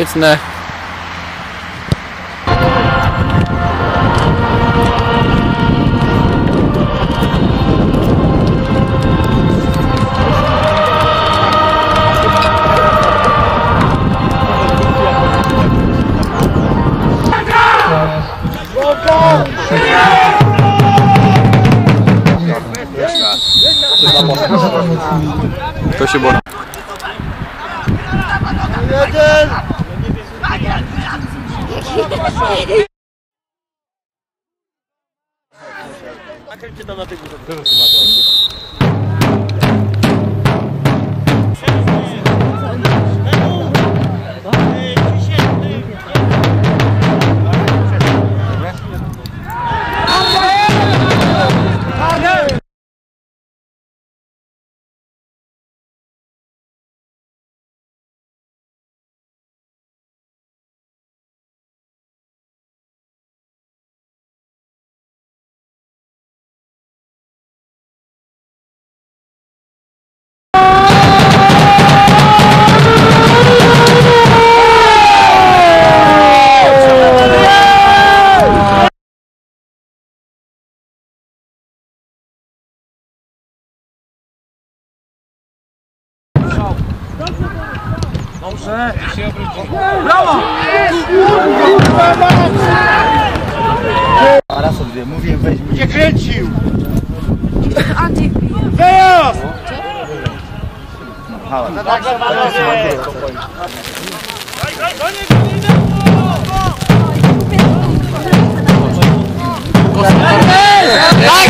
Соответственно... Спасибо. Wytnę. To Dobrze. Brawo! Raz sobie mówiłem, weźmy. Nie kręcił! Andy. Teraz! Hałas. Daj,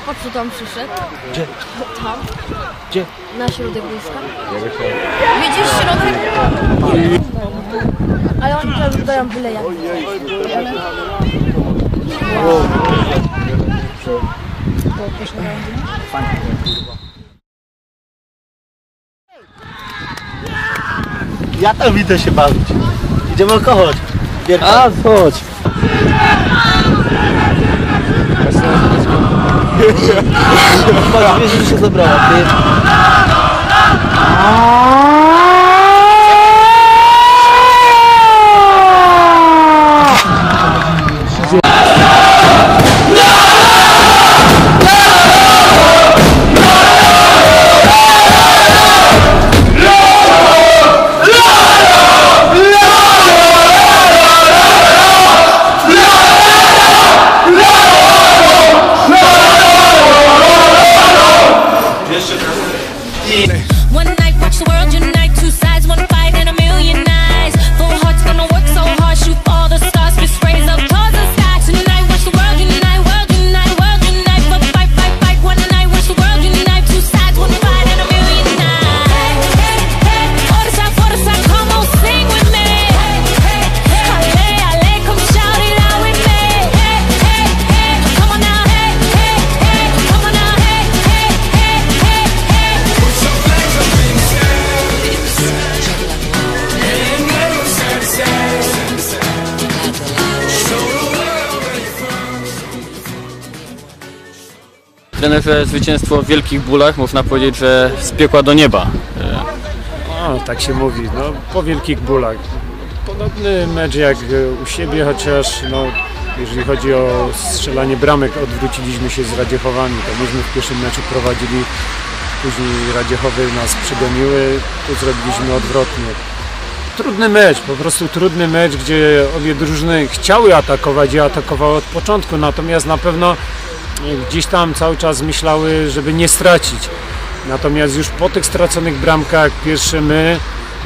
popatrz co tam przyszedł. Gdzie? Tam. Gdzie? Na środek boiska. Widzisz środek? Ale oni teraz dają byle jak. Ja tam idę się bawić. Idziemy alkohol. A, chodź. Patrz, wiesz, że się zabrała, ty. Trenerze, zwycięstwo w wielkich bólach, można powiedzieć, że z piekła do nieba. Tak się mówi, no po wielkich bólach. Podobny mecz jak u siebie, chociaż no, jeżeli chodzi o strzelanie bramek, odwróciliśmy się z Radziechowami. To myśmy w pierwszym meczu prowadzili, później Radziechowy nas przegoniły, tu zrobiliśmy odwrotnie. Trudny mecz, po prostu trudny mecz, gdzie obie drużyny chciały atakować i atakowały od początku, natomiast na pewno gdzieś tam cały czas myślały, żeby nie stracić. Natomiast już po tych straconych bramkach pierwsze my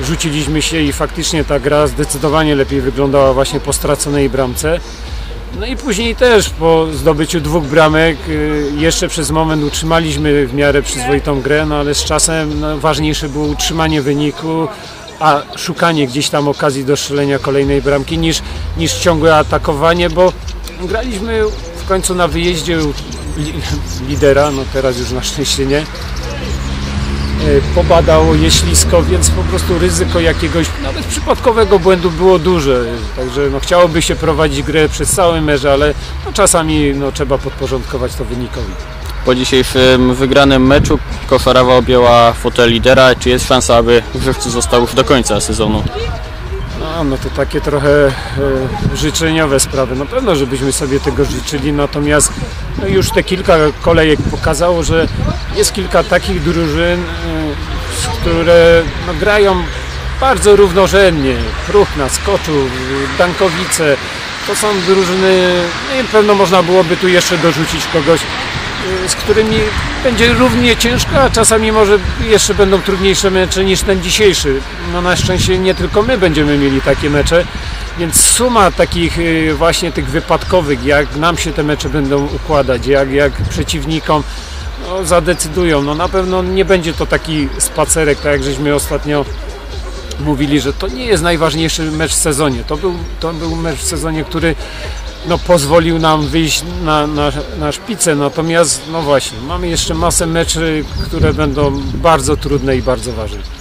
rzuciliśmy się i faktycznie ta gra zdecydowanie lepiej wyglądała właśnie po straconej bramce. No i później też po zdobyciu dwóch bramek y, jeszcze przez moment utrzymaliśmy w miarę przyzwoitą grę, no ale z czasem no, ważniejsze było utrzymanie wyniku, a szukanie gdzieś tam okazji do strzelenia kolejnej bramki niż, niż ciągłe atakowanie, bo graliśmy w końcu na wyjeździe li, lidera, no teraz już na szczęście nie. E, Pobadało je ślisko, więc po prostu ryzyko jakiegoś nawet przypadkowego błędu było duże. Także no, chciałoby się prowadzić grę przez cały mecz, ale no, czasami no, trzeba podporządkować to wynikowi. Po dzisiejszym wygranym meczu Kofarawa objęła fotel lidera. Czy jest szansa, aby Grzewcy został już do końca sezonu? No, no to takie trochę e, życzeniowe sprawy. Na pewno, żebyśmy sobie tego życzyli, natomiast no, już te kilka kolejek pokazało, że jest kilka takich drużyn, e, które no, grają bardzo równorzędnie. Pruch na skoczu, Dankowice. To są drużyny, no i pewno można byłoby tu jeszcze dorzucić kogoś, z którymi będzie równie ciężko, a czasami może jeszcze będą trudniejsze mecze niż ten dzisiejszy. No na szczęście nie tylko my będziemy mieli takie mecze, więc suma takich y, właśnie tych wypadkowych, jak nam się te mecze będą układać, jak, jak przeciwnikom no, zadecydują. No na pewno nie będzie to taki spacerek, tak jak żeśmy ostatnio mówili, że to nie jest najważniejszy mecz w sezonie. To był, to był mecz w sezonie, który no, pozwolił nam wyjść na, na, na szpicę. Natomiast, no właśnie, mamy jeszcze masę meczy, które będą bardzo trudne i bardzo ważne.